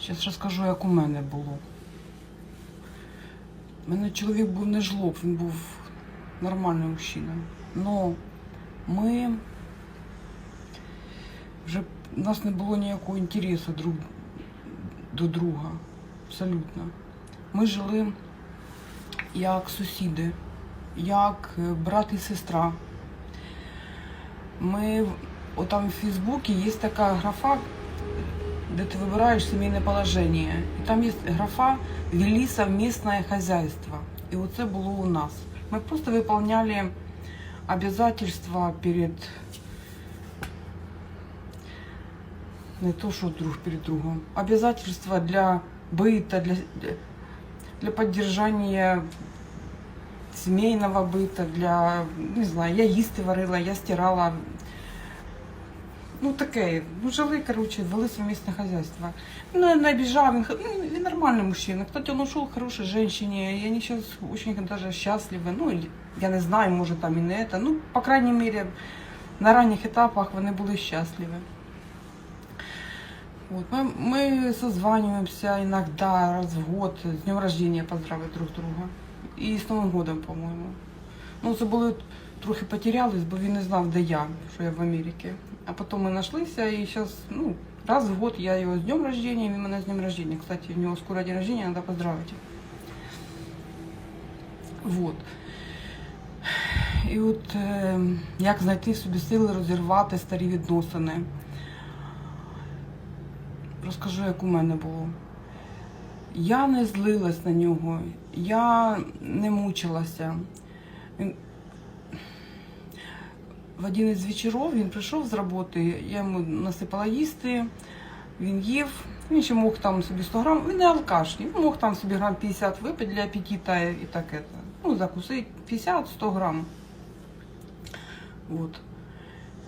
Зараз розкажу, як у мене було. У мене чоловік був не жлоб, він був нормальний мужчина. Но ми вже у нас не було ніякого інтересу друг до друга. Абсолютно. Ми жили як сусіди, як е, брат і сестра. Ми отам в Фейсбуці є така графа, де ти вибираєш сімейне положення. І там є графа «Вели совместное хозяйство». І оце було у нас. Ми просто виконували обязательства перед не то, що друг перед другом, обязательства для быта, для, для, для поддержания сімейного быта, для, не знаю, я їсти варила, я стирала. Ну таке, ну жили, короче, вели совместное хозяйство. Ну, не обижал, він, х- ну, він нормальный мужчина. Кстати, он ушел к хорошей женщине, и они сейчас очень даже счастливы. Ну, или, я не знаю, может там и не это. Ну, по крайней мере, на ранних етапах вони були щасливі. Вот, мы, мы созваниваемся иногда раз в год, с днем рождения поздравить друг друга. І з Новим годом, по-моєму. Ну, це були трохи потерялись, бо він не знав, де я, що я в Америці. А потім ми знайшлися і зараз, ну, раз в год я його з днем рождения, він мене з днем рождения. Кстати, в нього скоро день рождения, треба поздравити. Вот. І от е, як знайти собі сили розірвати старі відносини. Розкажу, як у мене було. Я не злилась на нього, я не мучилася. В один із вечорів він прийшов з роботи, я йому насипала їсти, він їв, він ще мог там собі 100 грам, він не алкаш, він мог там собі грам 50 випити для апетита і так это. Ну, закусити 50-100 грам. Вот.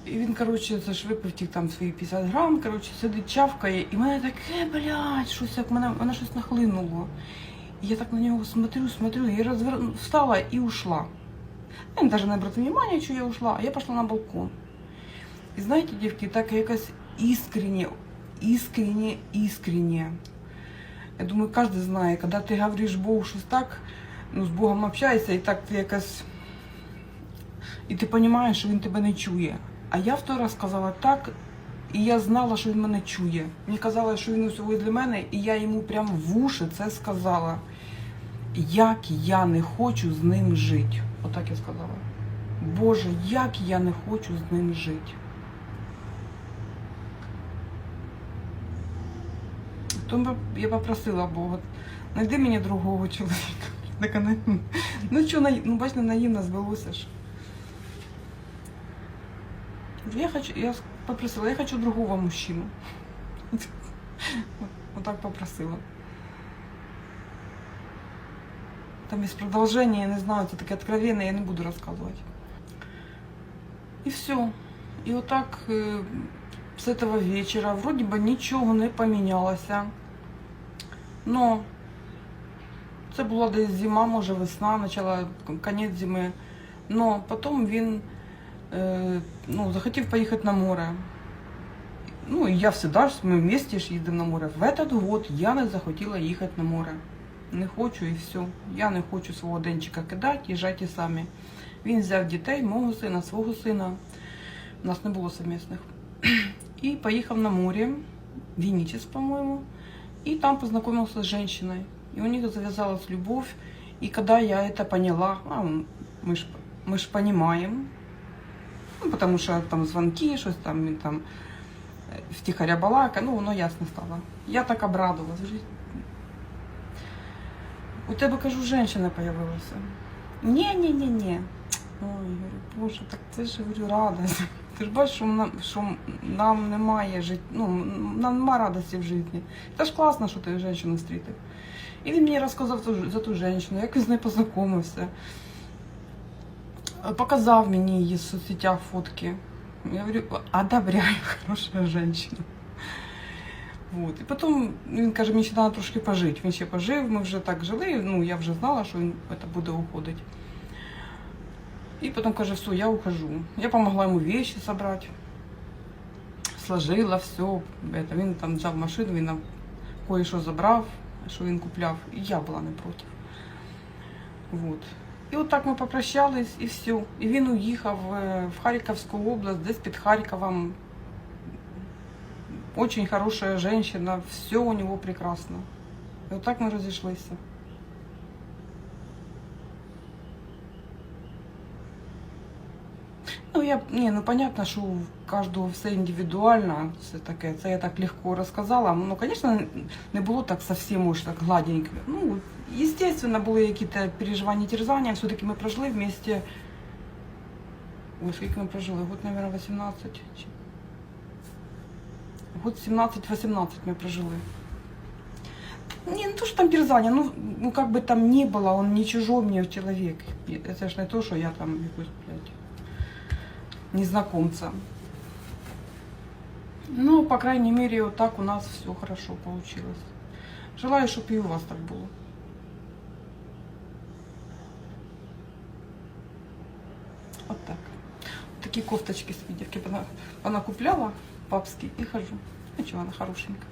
І він, коротше, це ж випив ті там свої 50 грам, коротше, сидить, чавкає, і мене таке, блядь, щось як мене, мене щось нахлинуло. І я так на нього смотрю, смотрю, і розвер... встала і ушла. Він навіть не обратив внимания, що я ушла, а я пішла на балкон. І знаєте, дівки, так якось іскренне, іскренне, іскренне. Я думаю, кожен знає, коли ти говориш Богу щось так, ну, з Богом общаєшся, і так ти якось і ти розумієш, що він тебе не чує. А я в той раз сказала так, і я знала, що він мене чує. Мені казали, що він усього для мене, і я йому прямо в уші це сказала. Як я не хочу з ним жити. Отак я сказала. Боже, як я не хочу з ним жити. Тому я попросила Бога, знайди мені другого чоловіка. Так ну що, ну бачите, наївно збилося ж. Я хочу, я попросила, я хочу другого мужчину. Вот попросила. Там есть продолжение, я не знаю, это таке откровенное, я не буду рассказывать. И все. И вот так э, с этого вечера вроде бы ничего не поменялося. Но це була десь зима, може весна, почала конець зими. Но потім він е, ну, захотів поїхати на море. Ну, і я завжди ж, ми вместе ж їздимо на море. В этот год я не захотіла їхати на море. Не хочу і все. Я не хочу свого денчика кидати, їжджайте самі. Він взяв дітей, мого сина, свого сина. У нас не було совмісних. І поїхав на море, в Вінничес, по-моему. И там познакомился с женщиной. И у них завязалась любовь. И когда я это поняла, а, мы ж, мы ж понимаем, ну, потому что там звонки, щось там, він там е, втихаря балака, ну, воно ясно стало. Я так обрадовалась. У тебе, кажу, женщина появилася. Ні-ні-ні-ні. Ой, говорю, боже, так це ж говорю, радость. Ти ж бачиш, що нам, що нам немає жит... ну, нам нема радості в житті. Та ж класно, що ти жінку зустрітив. І він мені розказав за ту жінку, як він з нею познайомився. Показав мені її в соцсетях фотки. Я говорю, одобряю, хороша жінка. Вот. І потім він каже, мені ще треба трошки пожити. Він ще пожив, ми вже так жили, ну я вже знала, що він це буде уходити. И потом каже, все, я ухожу. Я помогла ему вещи собрать. Сложила все. Это, він там взяв машину, він нам кое-що забрав, що він купляв, і я була не проти. Вот. І от так ми попрощались, і все. І він уїхав в Харківську область, десь під Харковом. Очень хорошая женщина, все у него прекрасно. І от так ми розійшлися. Ну, я, ні, ну понятно, що у кожного все індивідуально, це таке, це я так легко розказала. Ну, звісно, не було так совсем уж так гладенько. Ну, естественно, були якісь переживання, терзання, все-таки ми прожили вместе, ой, скільки ми прожили, год, наверное, 18, чи... год 17-18 ми прожили. Не, ну то, что там терзание, ну, ну как бы там не было, он не чужой мне человек. Это ж не то, что я там якусь, блядь, незнакомца. Ну, по крайней мере, вот так у нас все хорошо получилось. Желаю, чтобы и у вас так было. Вот так. Такие кофточки с видевки понакупляла папские и хожу. Ничего, она хорошенькая.